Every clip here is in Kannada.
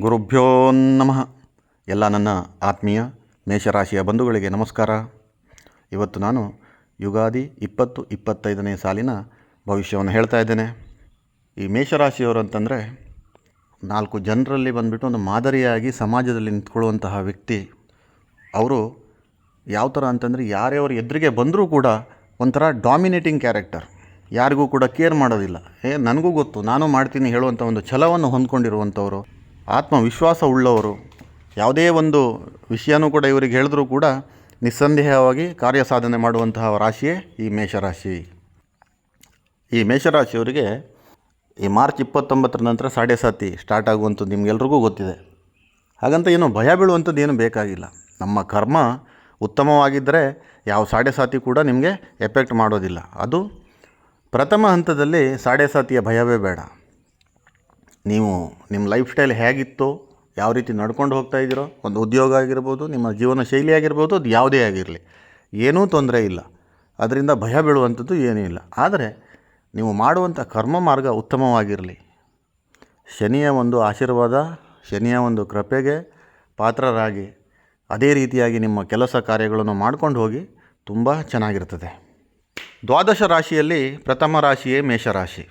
ಗುರುಭ್ಯೋ ನಮಃ. ಎಲ್ಲ ನನ್ನ ಆತ್ಮೀಯ ಮೇಷರಾಶಿಯ ಬಂಧುಗಳಿಗೆ ನಮಸ್ಕಾರ. ಇವತ್ತು ನಾನು ಯುಗಾದಿ ಇಪ್ಪತ್ತು ಇಪ್ಪತ್ತೈದನೇ ಸಾಲಿನ ಭವಿಷ್ಯವನ್ನು ಹೇಳ್ತಾ ಇದ್ದೇನೆ. ಈ ಮೇಷರಾಶಿಯವರು ಅಂತಂದರೆ ನಾಲ್ಕು ಜನರಲ್ಲಿ ಬಂದುಬಿಟ್ಟು ಒಂದು ಮಾದರಿಯಾಗಿ ಸಮಾಜದಲ್ಲಿ ನಿಂತ್ಕೊಳ್ಳುವಂತಹ ವ್ಯಕ್ತಿ. ಅವರು ಯಾವ ಥರ ಅಂತಂದರೆ ಯಾರೇ ಎದುರಿಗೆ ಬಂದರೂ ಕೂಡ ಒಂಥರ ಡಾಮಿನೇಟಿಂಗ್ ಕ್ಯಾರೆಕ್ಟರ್ ಯಾರಿಗೂ ಕೂಡ ಕೇರ್ ಮಾಡೋದಿಲ್ಲ. ಏ, ನನಗೂ ಗೊತ್ತು, ನಾನು ಮಾಡ್ತೀನಿ ಹೇಳುವಂಥ ಒಂದು ಛಲವನ್ನು ಹೊಂದ್ಕೊಂಡಿರುವಂಥವರು. ಆತ್ಮವಿಶ್ವಾಸ ಉಳ್ಳವರು ಯಾವುದೇ ಒಂದು ವಿಷಯನೂ ಕೂಡ ಇವರಿಗೆ ಹೇಳಿದ್ರೂ ಕೂಡ ನಿಸ್ಸಂದೇಹವಾಗಿ ಕಾರ್ಯ ಸಾಧನೆ ಮಾಡುವಂತಹ ರಾಶಿಯೇ ಈ ಮೇಷರಾಶಿ. ಈ ಮೇಷರಾಶಿಯವರಿಗೆ ಈ ಮಾರ್ಚ್ ಇಪ್ಪತ್ತೊಂಬತ್ತರ ನಂತರ ಸಾಡೆ ಸಾತಿ ಸ್ಟಾರ್ಟ್ ಆಗುವಂಥದ್ದು ನಿಮಗೆಲ್ರಿಗೂ ಗೊತ್ತಿದೆ. ಹಾಗಂತ ಏನು ಭಯ ಬೀಳುವಂಥದ್ದು ಏನು ಬೇಕಾಗಿಲ್ಲ. ನಮ್ಮ ಕರ್ಮ ಉತ್ತಮವಾಗಿದ್ದರೆ ಯಾವ ಸಾಡೆ ಸಾತಿ ಕೂಡ ನಿಮಗೆ ಎಫೆಕ್ಟ್ ಮಾಡೋದಿಲ್ಲ. ಅದು ಪ್ರಥಮ ಹಂತದಲ್ಲಿ ಸಾಡೆ ಸಾತಿಯ ಭಯವೇ ಬೇಡ. ನೀವು ನಿಮ್ಮ ಲೈಫ್ ಸ್ಟೈಲ್ ಹೇಗಿತ್ತು, ಯಾವ ರೀತಿ ನಡ್ಕೊಂಡು ಹೋಗ್ತಾ ಇದ್ದೀರೋ, ಒಂದು ಉದ್ಯೋಗ ಆಗಿರ್ಬೋದು, ನಿಮ್ಮ ಜೀವನ ಶೈಲಿ ಆಗಿರ್ಬೋದು, ಅದು ಯಾವುದೇ ಆಗಿರಲಿ, ಏನೂ ತೊಂದರೆ ಇಲ್ಲ. ಅದರಿಂದ ಭಯ ಬೀಳುವಂಥದ್ದು ಏನೂ ಇಲ್ಲ. ಆದರೆ ನೀವು ಮಾಡುವಂಥ ಕರ್ಮ ಮಾರ್ಗ ಉತ್ತಮವಾಗಿರಲಿ. ಶನಿಯ ಒಂದು ಆಶೀರ್ವಾದ, ಶನಿಯ ಒಂದು ಕೃಪೆಗೆ ಪಾತ್ರರಾಗಿ, ಅದೇ ರೀತಿಯಾಗಿ ನಿಮ್ಮ ಕೆಲಸ ಕಾರ್ಯಗಳನ್ನು ಮಾಡ್ಕೊಂಡು ಹೋಗಿ ತುಂಬ ಚೆನ್ನಾಗಿರ್ತದೆ. ದ್ವಾದಶ ರಾಶಿಯಲ್ಲಿ ಪ್ರಥಮ ರಾಶಿಯೇ ಮೇಷರಾಶಿ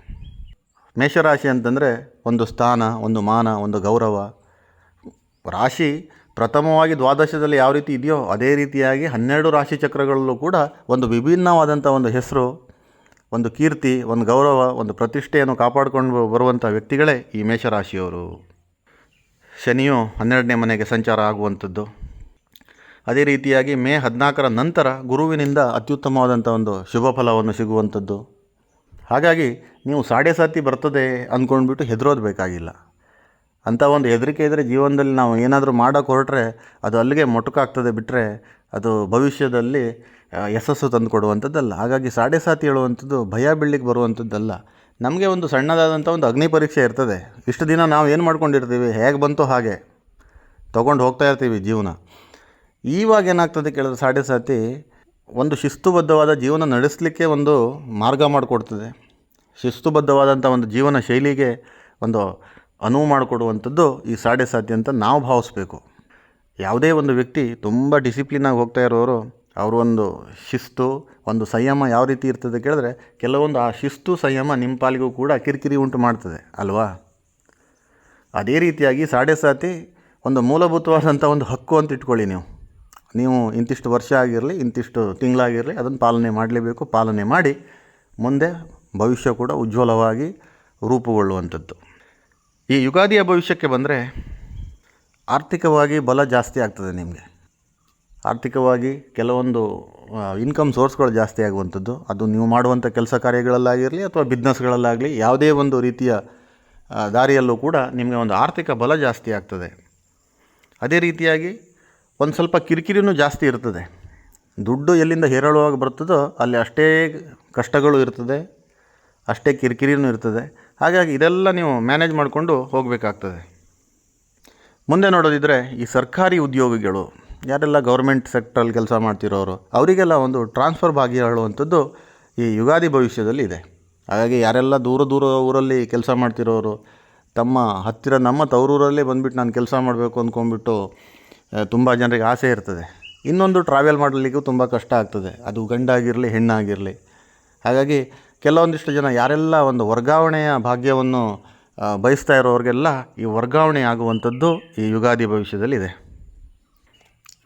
ಮೇಷರಾಶಿ ಅಂತಂದರೆ ಒಂದು ಸ್ಥಾನ, ಒಂದು ಮಾನ, ಒಂದು ಗೌರವ. ರಾಶಿ ಪ್ರಥಮವಾಗಿ ದ್ವಾದಶದಲ್ಲಿ ಯಾವ ರೀತಿ ಇದೆಯೋ ಅದೇ ರೀತಿಯಾಗಿ ಹನ್ನೆರಡು ರಾಶಿ ಚಕ್ರಗಳಲ್ಲೂ ಕೂಡ ಒಂದು ವಿಭಿನ್ನವಾದಂಥ ಒಂದು ಹೆಸರು, ಒಂದು ಕೀರ್ತಿ, ಒಂದು ಗೌರವ, ಒಂದು ಪ್ರತಿಷ್ಠೆಯನ್ನು ಕಾಪಾಡಿಕೊಂಡು ಬರುವಂಥ ವ್ಯಕ್ತಿಗಳೇ ಈ ಮೇಷರಾಶಿಯವರು. ಶನಿಯು ಹನ್ನೆರಡನೇ ಮನೆಗೆ ಸಂಚಾರ ಆಗುವಂಥದ್ದು. ಅದೇ ರೀತಿಯಾಗಿ ಮೇ ಹದಿನಾಲ್ಕರ ನಂತರ ಗುರುವಿನಿಂದ ಅತ್ಯುತ್ತಮವಾದಂಥ ಒಂದು ಶುಭ ಫಲವನ್ನು ಸಿಗುವಂಥದ್ದು. ಹಾಗಾಗಿ ನೀವು ಸಾಡೆ ಸಾತಿ ಬರ್ತದೆ ಅಂದ್ಕೊಂಡ್ಬಿಟ್ಟು ಹೆದರೋದು ಬೇಕಾಗಿಲ್ಲ. ಅಂಥ ಒಂದು ಹೆದರಿಕೆ ಇದ್ದರೆ ಜೀವನದಲ್ಲಿ ನಾವು ಏನಾದರೂ ಮಾಡೋಕ್ಕೆ ಹೊರಟ್ರೆ ಅದು ಅಲ್ಲಿಗೆ ಮೊಟಕಾಗ್ತದೆ ಬಿಟ್ಟರೆ ಅದು ಭವಿಷ್ಯದಲ್ಲಿ ಯಶಸ್ಸು ತಂದು ಕೊಡುವಂಥದ್ದಲ್ಲ ಹಾಗಾಗಿ ಸಾಡೆ ಸಾತಿ ಹೇಳುವಂಥದ್ದು ಭಯ ಬೀಳ್ಲಿಕ್ಕೆ ಬರುವಂಥದ್ದಲ್ಲ. ನಮಗೆ ಒಂದು ಸಣ್ಣದಾದಂಥ ಒಂದು ಅಗ್ನಿ ಪರೀಕ್ಷೆ ಇರ್ತದೆ. ಇಷ್ಟು ದಿನ ನಾವು ಏನು ಮಾಡ್ಕೊಂಡಿರ್ತೀವಿ, ಹೇಗೆ ಬಂತೋ ಹಾಗೆ ತೊಗೊಂಡು ಹೋಗ್ತಾ ಇರ್ತೀವಿ ಜೀವನ. ಈವಾಗ ಏನಾಗ್ತದೆ ಕೇಳಿದ್ರೆ ಸಾಡೆ ಸಾತಿ ಒಂದು ಶಿಸ್ತುಬದ್ಧವಾದ ಜೀವನ ನಡೆಸಲಿಕ್ಕೆ ಒಂದು ಮಾರ್ಗ ಮಾಡಿಕೊಡ್ತದೆ. ಶಿಸ್ತುಬದ್ಧವಾದಂಥ ಒಂದು ಜೀವನ ಶೈಲಿಗೆ ಒಂದು ಅನುವು ಮಾಡಿಕೊಡುವಂಥದ್ದು ಈ ಸಾಡೆ ಸಾತಿ ಅಂತ ನಾವು ಭಾವಿಸ್ಬೇಕು. ಯಾವುದೇ ಒಂದು ವ್ಯಕ್ತಿ ತುಂಬ ಡಿಸಿಪ್ಲಿನಾಗಿ ಹೋಗ್ತಾ ಇರೋರು, ಅವರು ಒಂದು ಶಿಸ್ತು, ಒಂದು ಸಂಯಮ ಯಾವ ರೀತಿ ಇರ್ತದೆ ಕೇಳಿದ್ರೆ ಕೆಲವೊಂದು ಆ ಶಿಸ್ತು, ಸಂಯಮ ನಿಮ್ಮ ಪಾಲಿಗೂ ಕೂಡ ಕಿರಿಕಿರಿ ಉಂಟು ಮಾಡ್ತದೆ, ಅಲ್ವಾ? ಅದೇ ರೀತಿಯಾಗಿ ಸಾಡೆ ಸಾತಿ ಒಂದು ಮೂಲಭೂತವಾದಂಥ ಒಂದು ಹಕ್ಕು ಅಂತ ಇಟ್ಕೊಳ್ಳಿ ನೀವು. ನೀವು ಇಂತಿಷ್ಟು ವರ್ಷ ಆಗಿರಲಿ, ಇಂತಿಷ್ಟು ತಿಂಗಳಾಗಿರಲಿ ಅದನ್ನು ಪಾಲನೆ ಮಾಡಲೇಬೇಕು. ಪಾಲನೆ ಮಾಡಿ ಮುಂದೆ ಭವಿಷ್ಯ ಕೂಡ ಉಜ್ವಲವಾಗಿ ರೂಪುಗೊಳ್ಳುವಂಥದ್ದು. ಈ ಯುಗಾದಿಯ ಭವಿಷ್ಯಕ್ಕೆ ಬಂದರೆ ಆರ್ಥಿಕವಾಗಿ ಬಲ ಜಾಸ್ತಿ ಆಗ್ತದೆ ನಿಮಗೆ. ಆರ್ಥಿಕವಾಗಿ ಕೆಲವೊಂದು ಇನ್ಕಮ್ ಸೋರ್ಸ್ಗಳು ಜಾಸ್ತಿ ಆಗುವಂಥದ್ದು. ಅದು ನೀವು ಮಾಡುವಂಥ ಕೆಲಸ ಕಾರ್ಯಗಳಲ್ಲಾಗಿರಲಿ ಅಥವಾ ಬಿಸ್ನೆಸ್ಗಳಲ್ಲಾಗಲಿ ಯಾವುದೇ ಒಂದು ರೀತಿಯ ದಾರಿಯಲ್ಲೂ ಕೂಡ ನಿಮಗೆ ಒಂದು ಆರ್ಥಿಕ ಬಲ ಜಾಸ್ತಿ ಆಗ್ತದೆ. ಅದೇ ರೀತಿಯಾಗಿ ಒಂದು ಸ್ವಲ್ಪ ಕಿರಿಕಿರಿನೂ ಜಾಸ್ತಿ ಇರ್ತದೆ. ದುಡ್ಡು ಎಲ್ಲಿಂದ ಹೇರಳವಾಗಿ ಬರ್ತದೋ ಅಲ್ಲಿ ಅಷ್ಟೇ ಕಷ್ಟಗಳು ಇರ್ತದೆ, ಅಷ್ಟೇ ಕಿರಿಕಿರಿನೂ ಇರ್ತದೆ. ಹಾಗಾಗಿ ಇದೆಲ್ಲ ನೀವು ಮ್ಯಾನೇಜ್ ಮಾಡಿಕೊಂಡು ಹೋಗಬೇಕಾಗ್ತದೆ. ಮುಂದೆ ನೋಡೋದಿದ್ದರೆ ಈ ಸರ್ಕಾರಿ ಉದ್ಯೋಗಿಗಳು, ಯಾರೆಲ್ಲ ಗೌರ್ಮೆಂಟ್ ಸೆಕ್ಟ್ರಲ್ಲಿ ಕೆಲಸ ಮಾಡ್ತಿರೋರು, ಅವರಿಗೆಲ್ಲ ಒಂದು ಟ್ರಾನ್ಸ್ಫರ್ ಭಾಗ್ಯ ಹೇಳುವಂಥದ್ದು ಈ ಯುಗಾದಿ ಭವಿಷ್ಯದಲ್ಲಿ ಇದೆ. ಹಾಗಾಗಿ ಯಾರೆಲ್ಲ ದೂರ ದೂರ ಊರಲ್ಲಿ ಕೆಲಸ ಮಾಡ್ತಿರೋರು, ತಮ್ಮ ಹತ್ತಿರ ನಮ್ಮ ತವರೂರಲ್ಲೇ ಬಂದುಬಿಟ್ಟು ನಾನು ಕೆಲಸ ಮಾಡಬೇಕು ಅಂದ್ಕೊಂಡ್ಬಿಟ್ಟು ತುಂಬ ಜನರಿಗೆ ಆಸೆ ಇರ್ತದೆ. ಇನ್ನೊಂದು ಟ್ರಾವೆಲ್ ಮಾಡಲಿಕ್ಕೂ ತುಂಬ ಕಷ್ಟ ಆಗ್ತದೆ. ಅದು ಗಂಡಾಗಿರಲಿ, ಹೆಣ್ಣಾಗಿರಲಿ. ಹಾಗಾಗಿ ಕೆಲವೊಂದಿಷ್ಟು ಜನ ಯಾರೆಲ್ಲ ಒಂದು ವರ್ಗಾವಣೆಯ ಭಾಗ್ಯವನ್ನು ಬಯಸ್ತಾ ಇರೋರಿಗೆಲ್ಲ ಈ ವರ್ಗಾವಣೆ ಆಗುವಂಥದ್ದು ಈ ಯುಗಾದಿ ಭವಿಷ್ಯದಲ್ಲಿದೆ.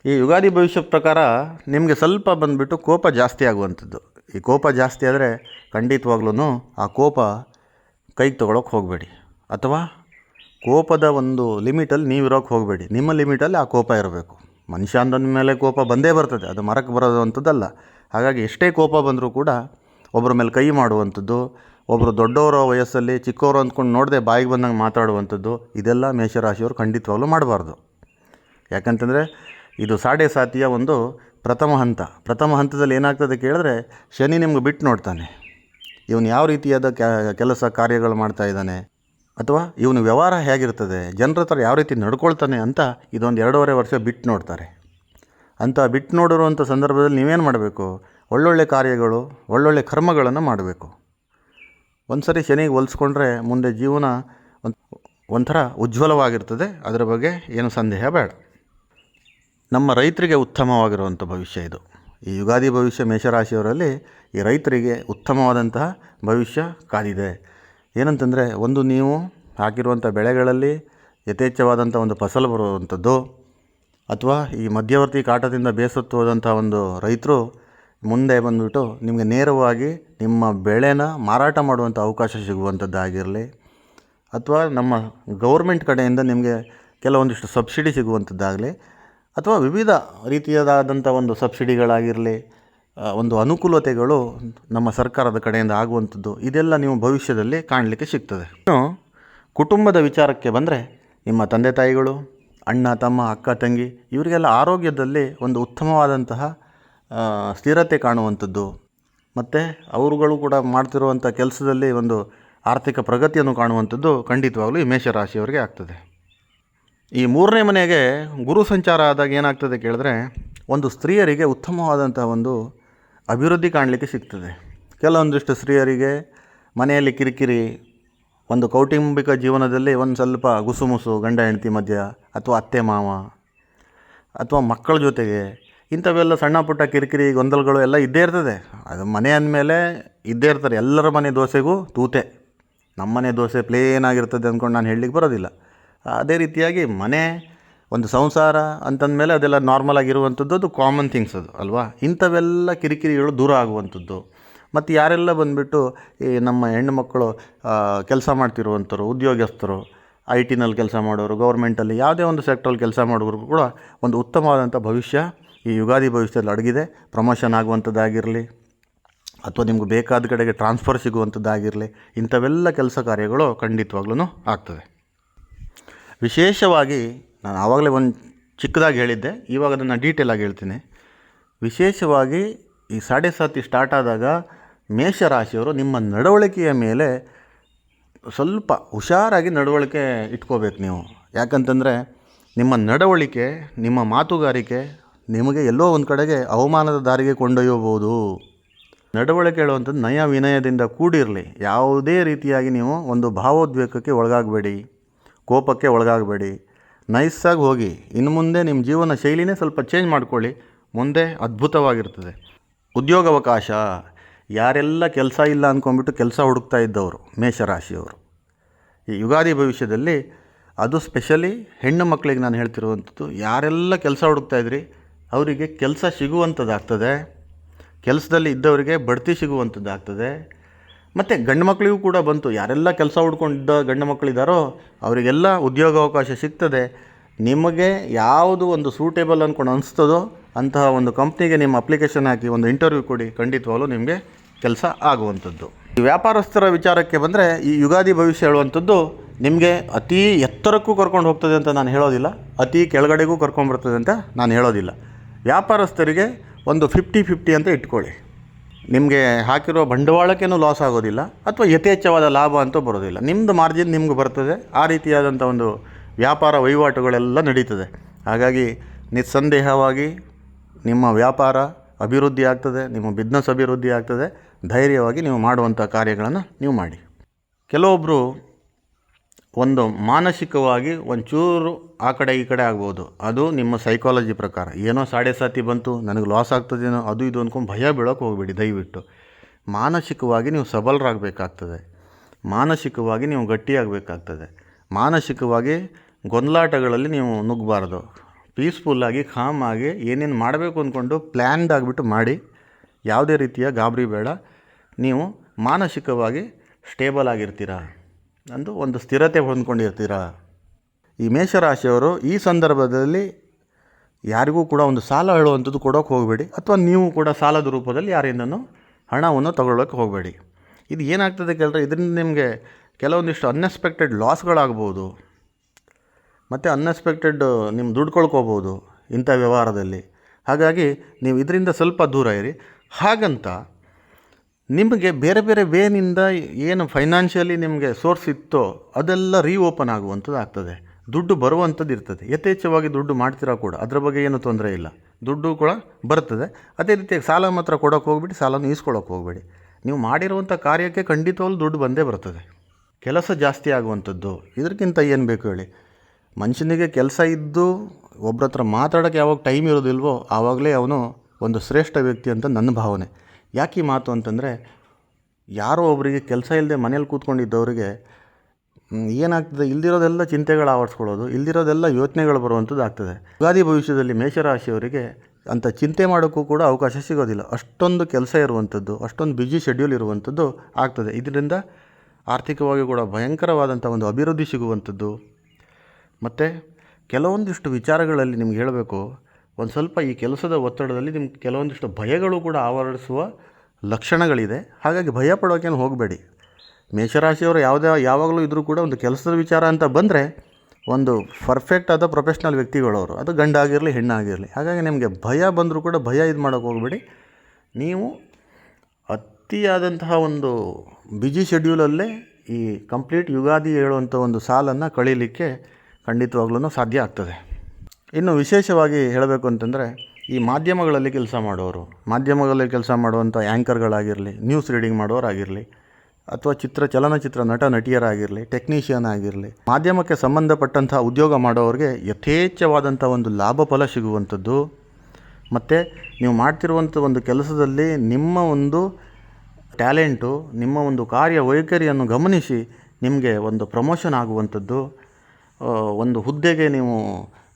ಈ ಯುಗಾದಿ ಭವಿಷ್ಯ ಪ್ರಕಾರ ನಿಮಗೆ ಸ್ವಲ್ಪ ಬಂದುಬಿಟ್ಟು ಕೋಪ ಜಾಸ್ತಿ ಆಗುವಂಥದ್ದು. ಈ ಕೋಪ ಜಾಸ್ತಿ ಆದರೆ ಖಂಡಿತವಾಗ್ಲೂ ಆ ಕೋಪ ಕೈಗೆ ತೊಗೊಳಕ್ಕೆ ಹೋಗಬೇಡಿ. ಅಥವಾ ಕೋಪದ ಒಂದು ಲಿಮಿಟಲ್ಲಿ ನೀವು ಇರೋಕ್ಕೆ ಹೋಗಬೇಡಿ. ನಿಮ್ಮ ಲಿಮಿಟಲ್ಲಿ ಆ ಕೋಪ ಇರಬೇಕು. ಮನುಷ್ಯ ಅಂದ ಮೇಲೆ ಕೋಪ ಬಂದೇ ಬರ್ತದೆ. ಅದು ಮರಕ್ಕೆ ಬರೋದು ಅಂಥದ್ದಲ್ಲ ಹಾಗಾಗಿ ಎಷ್ಟೇ ಕೋಪ ಬಂದರೂ ಕೂಡ ಒಬ್ಬರ ಮೇಲೆ ಕೈ ಮಾಡುವಂಥದ್ದು ಒಬ್ಬರು ದೊಡ್ಡವರ ವಯಸ್ಸಲ್ಲಿ ಚಿಕ್ಕವರು ಅಂದ್ಕೊಂಡು ನೋಡದೆ ಬಾಯಿಗೆ ಬಂದಂಗೆ ಮಾತಾಡುವಂಥದ್ದು, ಇದೆಲ್ಲ ಮೇಷರಾಶಿಯವರು ಖಂಡಿತವಾಗ್ಲೂ ಮಾಡಬಾರ್ದು. ಯಾಕಂತಂದರೆ ಇದು ಸಾಡೆ ಸಾತಿಯ ಒಂದು ಪ್ರಥಮ ಹಂತ. ಪ್ರಥಮ ಹಂತದಲ್ಲಿ ಏನಾಗ್ತದೆ ಕೇಳಿದ್ರೆ ಶನಿ ನಿಮ್ಗೆ ಬಿಟ್ಟು ನೋಡ್ತಾನೆ. ಇವನು ಯಾವ ರೀತಿಯಾದ ಕೆಲಸ ಕಾರ್ಯಗಳು ಮಾಡ್ತಾ ಇದ್ದಾನೆ? ಅಥವಾ ಇವನು ವ್ಯವಹಾರ ಹೇಗಿರ್ತದೆ ಜನರ ಹತ್ರ ಯಾವ ರೀತಿ ನಡ್ಕೊಳ್ತಾನೆ ಅಂತ ಇದೊಂದು ಎರಡೂವರೆ ವರ್ಷ ಬಿಟ್ಟು ನೋಡ್ತಾರೆ. ಅಂತ ಬಿಟ್ಟು ನೋಡಿರುವಂಥ ಸಂದರ್ಭದಲ್ಲಿ ನೀವೇನು ಮಾಡಬೇಕು? ಒಳ್ಳೊಳ್ಳೆ ಕಾರ್ಯಗಳು, ಒಳ್ಳೊಳ್ಳೆ ಕರ್ಮಗಳನ್ನು ಮಾಡಬೇಕು. ಒಂದು ಸರಿ ಶನಿಗೆ ಹೋಲಿಸ್ಕೊಂಡ್ರೆ ಮುಂದೆ ಜೀವನ ಒಂದು, ಒಂಥರ ಉಜ್ವಲವಾಗಿರ್ತದೆ. ಅದರ ಬಗ್ಗೆ ಏನು ಸಂದೇಹ ಬೇಡ. ನಮ್ಮ ರೈತರಿಗೆ ಉತ್ತಮವಾಗಿರುವಂಥ ಭವಿಷ್ಯ ಇದು. ಈ ಯುಗಾದಿ ಭವಿಷ್ಯ ಮೇಷರಾಶಿಯವರಲ್ಲಿ ಈ ರೈತರಿಗೆ ಉತ್ತಮವಾದಂತಹ ಭವಿಷ್ಯ ಕಾದಿದೆ. ಏನಂತಂದರೆ ಒಂದು ನೀವು ಹಾಕಿರುವಂಥ ಬೆಳೆಗಳಲ್ಲಿ ಯಥೇಚ್ಛವಾದಂಥ ಒಂದು ಫಸಲು ಬರುವಂಥದ್ದು ಅಥವಾ ಈ ಮಧ್ಯವರ್ತಿ ಕಾಟದಿಂದ ಬೇಸತ್ತು ಹೋದಂಥ ಒಂದು ರೈತರು ಮುಂದೆ ಬಂದುಬಿಟ್ಟು ನಿಮಗೆ ನೇರವಾಗಿ ನಿಮ್ಮ ಬೆಳೆನ ಮಾರಾಟ ಮಾಡುವಂಥ ಅವಕಾಶ ಸಿಗುವಂಥದ್ದಾಗಿರಲಿ ಅಥವಾ ನಮ್ಮ ಗೌರ್ಮೆಂಟ್ ಕಡೆಯಿಂದ ನಿಮಗೆ ಕೆಲವೊಂದಿಷ್ಟು ಸಬ್ಸಿಡಿ ಸಿಗುವಂಥದ್ದಾಗಲಿ ಅಥವಾ ವಿವಿಧ ರೀತಿಯದಾದಂಥ ಒಂದು ಸಬ್ಸಿಡಿಗಳಾಗಿರಲಿ ಒಂದು ಅನುಕೂಲತೆಗಳು ನಮ್ಮ ಸರ್ಕಾರದ ಕಡೆಯಿಂದ ಆಗುವಂಥದ್ದು, ಇದೆಲ್ಲ ನೀವು ಭವಿಷ್ಯದಲ್ಲಿ ಕಾಣಲಿಕ್ಕೆ ಸಿಗ್ತದೆ. ಕುಟುಂಬದ ವಿಚಾರಕ್ಕೆ ಬಂದರೆ, ನಿಮ್ಮ ತಂದೆ ತಾಯಿಗಳು, ಅಣ್ಣ, ತಮ್ಮ, ಅಕ್ಕ, ತಂಗಿ, ಇವರಿಗೆಲ್ಲ ಆರೋಗ್ಯದಲ್ಲಿ ಒಂದು ಉತ್ತಮವಾದಂತಹ ಸ್ಥಿರತೆ ಕಾಣುವಂಥದ್ದು. ಮತ್ತು ಅವರುಗಳು ಕೂಡ ಮಾಡ್ತಿರುವಂಥ ಕೆಲಸದಲ್ಲಿ ಒಂದು ಆರ್ಥಿಕ ಪ್ರಗತಿಯನ್ನು ಕಾಣುವಂಥದ್ದು ಖಂಡಿತವಾಗಲೂ ಈ ಮೇಷರಾಶಿಯವರಿಗೆ ಆಗ್ತದೆ. ಈ ಮೂರನೇ ಮನೆಗೆ ಗುರು ಸಂಚಾರ ಆದಾಗ ಏನಾಗ್ತದೆ ಕೇಳಿದ್ರೆ, ಒಂದು ಸ್ತ್ರೀಯರಿಗೆ ಉತ್ತಮವಾದಂಥ ಒಂದು ಅಭಿವೃದ್ಧಿ ಕಾಣಲಿಕ್ಕೆ ಸಿಗ್ತದೆ. ಕೆಲವೊಂದಿಷ್ಟು ಸ್ತ್ರೀಯರಿಗೆ ಮನೆಯಲ್ಲಿ ಕಿರಿಕಿರಿ, ಒಂದು ಕೌಟುಂಬಿಕ ಜೀವನದಲ್ಲಿ ಒಂದು ಸ್ವಲ್ಪ ಗುಸುಮುಸು, ಗಂಡ ಹೆಂಡತಿ ಮಧ್ಯ ಅಥವಾ ಅತ್ತೆ ಮಾವ ಅಥವಾ ಮಕ್ಕಳ ಜೊತೆಗೆ ಇಂಥವೆಲ್ಲ ಸಣ್ಣ ಪುಟ್ಟ ಕಿರಿಕಿರಿ, ಗೊಂದಲಗಳು ಎಲ್ಲ ಇದ್ದೇ ಇರ್ತದೆ. ಅದು ಮನೆ ಅಂದಮೇಲೆ ಇದ್ದೇ ಇರ್ತಾರೆ. ಎಲ್ಲರ ಮನೆ ದೋಸೆಗೂ ತೂತೆ. ನಮ್ಮನೆ ದೋಸೆ ಪ್ಲೇನ್ ಆಗಿರ್ತದೆ ಅಂದ್ಕೊಂಡು ನಾನು ಹೇಳಲಿಕ್ಕೆ ಬರೋದಿಲ್ಲ. ಅದೇ ರೀತಿಯಾಗಿ ಮನೆ ಒಂದು ಸಂಸಾರ ಅಂತಂದಮೇಲೆ ಅದೆಲ್ಲ ನಾರ್ಮಲ್ ಆಗಿರುವಂಥದ್ದು, ಅದು ಕಾಮನ್ ಥಿಂಗ್ಸ್ ಅದು, ಅಲ್ವಾ? ಇಂಥವೆಲ್ಲ ಕಿರಿಕಿರಿಗಳು ದೂರ ಆಗುವಂಥದ್ದು. ಮತ್ತು ಯಾರೆಲ್ಲ ಬಂದುಬಿಟ್ಟು ಈ ನಮ್ಮ ಹೆಣ್ಣು ಮಕ್ಕಳು ಕೆಲಸ ಮಾಡ್ತಿರುವಂಥವ್ರು, ಉದ್ಯೋಗಸ್ಥರು ಐ ಟಿನಲ್ಲಿ ಕೆಲಸ ಮಾಡೋರು ಗೌರ್ಮೆಂಟಲ್ಲಿ ಯಾವುದೇ ಒಂದು ಸೆಕ್ಟ್ರಲ್ಲಿ ಕೆಲಸ ಮಾಡೋರು ಕೂಡ ಒಂದು ಉತ್ತಮವಾದಂಥ ಭವಿಷ್ಯ ಈ ಯುಗಾದಿ ಭವಿಷ್ಯದಲ್ಲಿ ಅಡಗಿದೆ. ಪ್ರಮೋಷನ್ ಆಗುವಂಥದ್ದಾಗಿರಲಿ, ಅಥವಾ ನಿಮ್ಗೆ ಬೇಕಾದ ಕಡೆಗೆ ಟ್ರಾನ್ಸ್ಫರ್ ಸಿಗುವಂಥದ್ದಾಗಿರಲಿ, ಇಂಥವೆಲ್ಲ ಕೆಲಸ ಕಾರ್ಯಗಳು ಖಂಡಿತವಾಗ್ಲೂ ಆಗ್ತದೆ ವಿಶೇಷವಾಗಿ ನಾನು ಆವಾಗಲೇ ಒಂದು ಚಿಕ್ಕದಾಗಿ ಹೇಳಿದ್ದೆ, ಇವಾಗ ಅದನ್ನು ಡೀಟೇಲಾಗಿ ಹೇಳ್ತೀನಿ. ವಿಶೇಷವಾಗಿ ಈ ಸಾಡೆ ಸಾತಿ ಸ್ಟಾರ್ಟ್ ಆದಾಗ ಮೇಷರಾಶಿಯವರು ನಿಮ್ಮ ನಡವಳಿಕೆಯ ಮೇಲೆ ಸ್ವಲ್ಪ ಹುಷಾರಾಗಿ ನಡವಳಿಕೆ ಇಟ್ಕೋಬೇಕು ನೀವು. ಯಾಕಂತಂದರೆ ನಿಮ್ಮ ನಡವಳಿಕೆ, ನಿಮ್ಮ ಮಾತುಗಾರಿಕೆ ನಿಮಗೆ ಎಲ್ಲೋ ಒಂದು ಕಡೆಗೆ ಅವಮಾನದ ದಾರಿಗೆ ಕೊಂಡೊಯ್ಯಬಹುದು. ನಡವಳಿಕೆ ಹೇಳುವಂಥದ್ದು ನಯ ವಿನಯದಿಂದ ಕೂಡಿರಲಿ. ಯಾವುದೇ ರೀತಿಯಾಗಿ ನೀವು ಒಂದು ಭಾವೋದ್ವೇಗಕ್ಕೆ ಒಳಗಾಗಬೇಡಿ, ಕೋಪಕ್ಕೆ ಒಳಗಾಗಬೇಡಿ. ನೈಸಾಗಿ ಹೋಗಿ, ಇನ್ನು ಮುಂದೆ ನಿಮ್ಮ ಜೀವನ ಶೈಲಿನೇ ಸ್ವಲ್ಪ ಚೇಂಜ್ ಮಾಡ್ಕೊಳ್ಳಿ. ಮುಂದೆ ಅದ್ಭುತವಾಗಿರ್ತದೆ. ಉದ್ಯೋಗಾವಕಾಶ, ಯಾರೆಲ್ಲ ಕೆಲಸ ಇಲ್ಲ ಅಂದ್ಕೊಂಡ್ಬಿಟ್ಟು ಕೆಲಸ ಹುಡುಕ್ತಾ ಇದ್ದವರು, ಮೇಷರಾಶಿಯವರು. ಈ ಯುಗಾದಿ ಭವಿಷ್ಯದಲ್ಲಿ ಅದು ಸ್ಪೆಷಲಿ ಹೆಣ್ಣು ಮಕ್ಕಳಿಗೆ ನಾನು ಹೇಳ್ತಿರುವಂಥದ್ದು, ಯಾರೆಲ್ಲ ಕೆಲಸ ಹುಡುಕ್ತಾ ಇದ್ರಿ, ಅವರಿಗೆ ಕೆಲಸ ಸಿಗುವಂಥದ್ದಾಗ್ತದೆ. ಕೆಲಸದಲ್ಲಿ ಇದ್ದವರಿಗೆ ಬಡ್ತಿ ಸಿಗುವಂಥದ್ದಾಗ್ತದೆ. ಮತ್ತು ಗಂಡು ಮಕ್ಕಳಿಗೂ ಕೂಡ ಬಂತು. ಯಾರೆಲ್ಲ ಕೆಲಸ ಹುಡ್ಕೊಂಡಿದ್ದ ಗಂಡು ಮಕ್ಕಳಿದ್ದಾರೋ ಅವರಿಗೆಲ್ಲ ಉದ್ಯೋಗಾವಕಾಶ ಸಿಗ್ತದೆ. ನಿಮಗೆ ಯಾವುದು ಒಂದು ಸೂಟೇಬಲ್ ಅಂದ್ಕೊಂಡು ಅನಿಸ್ತದೋ ಅಂತಹ ಒಂದು ಕಂಪ್ನಿಗೆ ನಿಮ್ಮ ಅಪ್ಲಿಕೇಶನ್ ಹಾಕಿ ಒಂದು ಇಂಟರ್ವ್ಯೂ ಕೊಡಿ. ಖಂಡಿತವಾಗಲೂ ನಿಮಗೆ ಕೆಲಸ ಆಗುವಂಥದ್ದು. ಈ ವ್ಯಾಪಾರಸ್ಥರ ವಿಚಾರಕ್ಕೆ ಬಂದರೆ ಈ ಯುಗಾದಿ ಭವಿಷ್ಯ ಹೇಳುವಂಥದ್ದು ನಿಮಗೆ ಅತಿ ಎತ್ತರಕ್ಕೂ ಕರ್ಕೊಂಡು ಹೋಗ್ತದೆ ಅಂತ ನಾನು ಹೇಳೋದಿಲ್ಲ. ಅತಿ ಕೆಳಗಡೆಗೂ ಕರ್ಕೊಂಡ್ಬರ್ತದೆ ಅಂತ ನಾನು ಹೇಳೋದಿಲ್ಲ. ವ್ಯಾಪಾರಸ್ಥರಿಗೆ ಒಂದು ಫಿಫ್ಟಿ ಫಿಫ್ಟಿ ಅಂತ ಇಟ್ಕೊಳ್ಳಿ. ನಿಮಗೆ ಹಾಕಿರೋ ಬಂಡವಾಳಕ್ಕೇನೂ ಲಾಸ್ ಆಗೋದಿಲ್ಲ ಅಥವಾ ಯಥೇಚ್ಛವಾದ ಲಾಭ ಅಂತೂ ಬರೋದಿಲ್ಲ. ನಿಮ್ಮದು ಮಾರ್ಜಿನ್ ನಿಮ್ಗೆ ಬರ್ತದೆ. ಆ ರೀತಿಯಾದಂಥ ಒಂದು ವ್ಯಾಪಾರ ವಹಿವಾಟುಗಳೆಲ್ಲ ನಡೀತದೆ. ಹಾಗಾಗಿ ನಿಸ್ಸಂದೇಹವಾಗಿ ನಿಮ್ಮ ವ್ಯಾಪಾರ ಅಭಿವೃದ್ಧಿ ಆಗ್ತದೆ, ನಿಮ್ಮ ಬಿಸ್ನೆಸ್ ಅಭಿವೃದ್ಧಿ ಆಗ್ತದೆ. ಧೈರ್ಯವಾಗಿ ನೀವು ಮಾಡುವಂಥ ಕಾರ್ಯಗಳನ್ನು ನೀವು ಮಾಡಿ. ಕೆಲವೊಬ್ಬರು ಒಂದು ಮಾನಸಿಕವಾಗಿ ಒಂಚೂರು ಆ ಕಡೆ ಈ ಕಡೆ ಆಗ್ಬೋದು. ಅದು ನಿಮ್ಮ ಸೈಕಾಲಜಿ ಪ್ರಕಾರ. ಏನೋ ಸಾಡೆ ಸಾತಿ ಬಂತು, ನನಗೆ ಲಾಸ್ ಆಗ್ತದೇನೋ ಅದು ಇದು ಅಂದ್ಕೊಂಡು ಭಯ ಬೀಳೋಕೆ ಹೋಗಬೇಡಿ, ದಯವಿಟ್ಟು. ಮಾನಸಿಕವಾಗಿ ನೀವು ಸಬಲರಾಗಬೇಕಾಗ್ತದೆ. ಮಾನಸಿಕವಾಗಿ ನೀವು ಗಟ್ಟಿಯಾಗಬೇಕಾಗ್ತದೆ. ಮಾನಸಿಕವಾಗಿ ಗೊಂದಲಾಟಗಳಲ್ಲಿ ನೀವು ನುಗ್ಗಬಾರ್ದು ಪೀಸ್ಫುಲ್ಲಾಗಿ ಕಾಮ್ ಆಗಿ, ಏನೇನು ಮಾಡಬೇಕು ಅಂದ್ಕೊಂಡು ಪ್ಲ್ಯಾನ್ಡ್ ಆಗಿಬಿಟ್ಟು ಮಾಡಿ. ಯಾವುದೇ ರೀತಿಯ ಗಾಬರಿ ಬೇಡ. ನೀವು ಮಾನಸಿಕವಾಗಿ ಸ್ಟೇಬಲ್ ಆಗಿರ್ತೀರಾ. ಅಂದು ಒಂದು ಸ್ಥಿರತೆ ಹೊಂದ್ಕೊಂಡಿರ್ತೀರಾ? ಈ ಮೇಷರಾಶಿಯವರು ಈ ಸಂದರ್ಭದಲ್ಲಿ ಯಾರಿಗೂ ಕೂಡ ಒಂದು ಸಾಲ ಹೇಳುವಂಥದ್ದು ಕೊಡೋಕೆ ಹೋಗಬೇಡಿ, ಅಥವಾ ನೀವು ಕೂಡ ಸಾಲದ ರೂಪದಲ್ಲಿ ಯಾರಿಂದನೂ ಹಣವನ್ನು ತಗೊಳ್ಳೋಕೆ ಹೋಗಬೇಡಿ. ಇದು ಏನಾಗ್ತದೆ ಕೇಳಿದ್ರೆ ಇದರಿಂದ ನಿಮಗೆ ಕೆಲವೊಂದಿಷ್ಟು ಅನ್ಎಕ್ಸ್ಪೆಕ್ಟೆಡ್ ಲಾಸ್ಗಳಾಗ್ಬೋದು ಮತ್ತು ಅನ್ಎಕ್ಸ್ಪೆಕ್ಟೆಡ್ ನಿಮ್ಮ ದುಡ್ಡು ಕಳ್ಕೊಬೋದು ಇಂಥ ವ್ಯವಹಾರದಲ್ಲಿ. ಹಾಗಾಗಿ ನೀವು ಇದರಿಂದ ಸ್ವಲ್ಪ ದೂರ ಇರಿ. ಹಾಗಂತ ನಿಮಗೆ ಬೇರೆ ಬೇರೆ ವೇನಿಂದ ಏನು ಫೈನಾನ್ಷಿಯಲಿ ನಿಮಗೆ ಸೋರ್ಸ್ ಇತ್ತೋ ಅದೆಲ್ಲ ರೀಓಪನ್ ಆಗುವಂಥದ್ದು ಆಗ್ತದೆ ದುಡ್ಡು ಬರುವಂಥದ್ದು ಇರ್ತದೆ. ಯಥೇಚ್ಛವಾಗಿ ದುಡ್ಡು ಮಾಡ್ತೀರಾ ಕೂಡ ಅದ್ರ ಬಗ್ಗೆ ಏನೂ ತೊಂದರೆ ಇಲ್ಲ. ದುಡ್ಡು ಕೂಡ ಬರ್ತದೆ. ಅದೇ ರೀತಿಯಾಗಿ ಸಾಲ ಮಾತ್ರ ಕೊಡೋಕೆ ಹೋಗ್ಬಿಟ್ಟು ಸಾಲನ ಈಸ್ಕೊಳ್ಳೋಕೆ ಹೋಗಬೇಡಿ. ನೀವು ಮಾಡಿರುವಂಥ ಕಾರ್ಯಕ್ಕೆ ಖಂಡಿತವಾಗ್ಲೂ ದುಡ್ಡು ಬಂದೇ ಬರ್ತದೆ. ಕೆಲಸ ಜಾಸ್ತಿ ಆಗುವಂಥದ್ದು. ಇದಕ್ಕಿಂತ ಏನು ಬೇಕು ಹೇಳಿ? ಮನುಷ್ಯನಿಗೆ ಕೆಲಸ ಇದ್ದು ಒಬ್ಬರ ಹತ್ರ ಮಾತಾಡೋಕ್ಕೆ ಯಾವಾಗ ಟೈಮ್ ಇರೋದಿಲ್ವೋ, ಆವಾಗಲೇ ಅವನು ಒಂದು ಶ್ರೇಷ್ಠ ವ್ಯಕ್ತಿ ಅಂತ ನನ್ನ ಭಾವನೆ. ಯಾಕೆ ಈ ಮಾತು ಅಂತಂದರೆ, ಯಾರೋ ಒಬ್ಬರಿಗೆ ಕೆಲಸ ಇಲ್ಲದೆ ಮನೇಲಿ ಕೂತ್ಕೊಂಡಿದ್ದವರಿಗೆ ಏನಾಗ್ತದೆ, ಇಲ್ದಿರೋದೆಲ್ಲ ಚಿಂತೆಗಳು ಆವರಿಸ್ಕೊಳ್ಳೋದು, ಇಲ್ದಿರೋದೆಲ್ಲ ಯೋಚನೆಗಳು ಬರುವಂಥದ್ದು ಆಗ್ತದೆ. ಯುಗಾದಿ ಭವಿಷ್ಯದಲ್ಲಿ ಮೇಷರಾಶಿಯವರಿಗೆ ಅಂಥ ಚಿಂತೆ ಮಾಡೋಕ್ಕೂ ಕೂಡ ಅವಕಾಶ ಸಿಗೋದಿಲ್ಲ. ಅಷ್ಟೊಂದು ಕೆಲಸ ಇರುವಂಥದ್ದು, ಅಷ್ಟೊಂದು ಬ್ಯುಸಿ ಶೆಡ್ಯೂಲ್ ಇರುವಂಥದ್ದು ಆಗ್ತದೆ. ಇದರಿಂದ ಆರ್ಥಿಕವಾಗಿ ಕೂಡ ಭಯಂಕರವಾದಂಥ ಒಂದು ಅಭಿವೃದ್ಧಿ ಸಿಗುವಂಥದ್ದು. ಮತ್ತು ಕೆಲವೊಂದಿಷ್ಟು ವಿಚಾರಗಳಲ್ಲಿ ನಿಮ್ಗೆ ಹೇಳಬೇಕು ಒಂದು ಸ್ವಲ್ಪ ಈ ಕೆಲಸದ ಒತ್ತಡದಲ್ಲಿ ನಿಮ್ಗೆ ಕೆಲವೊಂದಿಷ್ಟು ಭಯಗಳು ಕೂಡ ಆವರಿಸುವ ಲಕ್ಷಣಗಳಿದೆ. ಹಾಗಾಗಿ ಭಯ ಪಡೋಕೇನು ಹೋಗಬೇಡಿ. ಮೇಷರಾಶಿಯವರು ಯಾವುದೇ ಯಾವಾಗಲೂ ಇದ್ದರೂ ಕೂಡ ಒಂದು ಕೆಲಸದ ವಿಚಾರ ಅಂತ ಬಂದರೆ ಒಂದು ಪರ್ಫೆಕ್ಟ್ ಆದ ಪ್ರೊಫೆಷ್ನಲ್ ವ್ಯಕ್ತಿಗಳವರು ಅದು ಗಂಡಾಗಿರಲಿ, ಹೆಣ್ಣಾಗಿರಲಿ. ಹಾಗಾಗಿ ನಿಮಗೆ ಭಯ ಬಂದರೂ ಕೂಡ ಭಯ ಇದು ಮಾಡೋಕ್ಕೆ ಹೋಗಬೇಡಿ. ನೀವು ಅತಿಯಾದಂತಹ ಒಂದು ಬ್ಯುಸಿ ಶೆಡ್ಯೂಲಲ್ಲೇ ಈ ಕಂಪ್ಲೀಟ್ ಯುಗಾದಿ ಹೇಳುವಂಥ ಒಂದು ಸಾಲನ್ನು ಕಳೀಲಿಕ್ಕೆ ಖಂಡಿತವಾಗ್ಲೂ ಸಾಧ್ಯ ಆಗ್ತದೆ. ಇನ್ನು ವಿಶೇಷವಾಗಿ ಹೇಳಬೇಕು ಅಂತಂದರೆ ಈ ಮಾಧ್ಯಮಗಳಲ್ಲಿ ಕೆಲಸ ಮಾಡೋರು, ಮಾಧ್ಯಮಗಳಲ್ಲಿ ಕೆಲಸ ಮಾಡುವಂಥ ಆ್ಯಂಕರ್ಗಳಾಗಿರಲಿ ನ್ಯೂಸ್ ರೀಡಿಂಗ್ ಮಾಡೋರಾಗಿರಲಿ, ಅಥವಾ ಚಿತ್ರ, ಚಲನಚಿತ್ರ ನಟ, ನಟಿಯರಾಗಿರಲಿ ಟೆಕ್ನಿಷಿಯನ್ ಆಗಿರಲಿ, ಮಾಧ್ಯಮಕ್ಕೆ ಸಂಬಂಧಪಟ್ಟಂಥ ಉದ್ಯೋಗ ಮಾಡೋರಿಗೆ ಯಥೇಚ್ಛವಾದಂಥ ಒಂದು ಲಾಭ ಫಲ ಸಿಗುವಂಥದ್ದು. ಮತ್ತು ನೀವು ಮಾಡ್ತಿರುವಂಥ ಒಂದು ಕೆಲಸದಲ್ಲಿ ನಿಮ್ಮ ಒಂದು ಟ್ಯಾಲೆಂಟು, ನಿಮ್ಮ ಒಂದು ಕಾರ್ಯ ವೈಖರಿಯನ್ನು ಗಮನಿಸಿ ನಿಮಗೆ ಒಂದು ಪ್ರಮೋಷನ್ ಆಗುವಂಥದ್ದು. ಒಂದು ಹುದ್ದೆಗೆ ನೀವು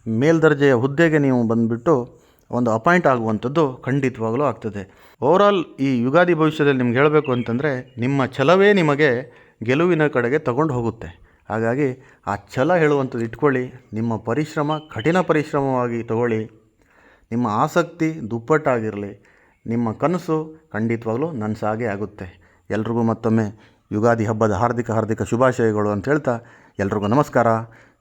ಮೇಲ್ದರ್ಜೆಯ ಹುದ್ದೆಗೆ ನೀವು ಬಂದುಬಿಟ್ಟು ಒಂದು ಅಪಾಯಿಂಟ್ ಆಗುವಂಥದ್ದು ಖಂಡಿತವಾಗಲೂ ಆಗ್ತದೆ. ಓವರಾಲ್ ಈ ಯುಗಾದಿ ಭವಿಷ್ಯದಲ್ಲಿ ನಿಮ್ಗೆ ಹೇಳಬೇಕು ಅಂತಂದರೆ, ನಿಮ್ಮ ಛಲವೇ ನಿಮಗೆ ಗೆಲುವಿನ ಕಡೆಗೆ ತಗೊಂಡು ಹೋಗುತ್ತೆ. ಹಾಗಾಗಿ ಆ ಛಲ ಹೇಳುವಂಥದ್ದು ಇಟ್ಕೊಳ್ಳಿ, ನಿಮ್ಮ ಪರಿಶ್ರಮ, ಕಠಿಣ ಪರಿಶ್ರಮವಾಗಿ ತಗೊಳ್ಳಿ. ನಿಮ್ಮ ಆಸಕ್ತಿ ದುಪ್ಪಟ್ಟಾಗಿರಲಿ, ನಿಮ್ಮ ಕನಸು ಖಂಡಿತವಾಗಲೂ ನನಸಾಗೇ ಆಗುತ್ತೆ. ಎಲ್ರಿಗೂ ಮತ್ತೊಮ್ಮೆ ಯುಗಾದಿ ಹಬ್ಬದ ಹಾರ್ದಿಕ ಹಾರ್ದಿಕ ಶುಭಾಶಯಗಳು ಅಂತ ಹೇಳ್ತಾ ಎಲ್ರಿಗೂ ನಮಸ್ಕಾರ.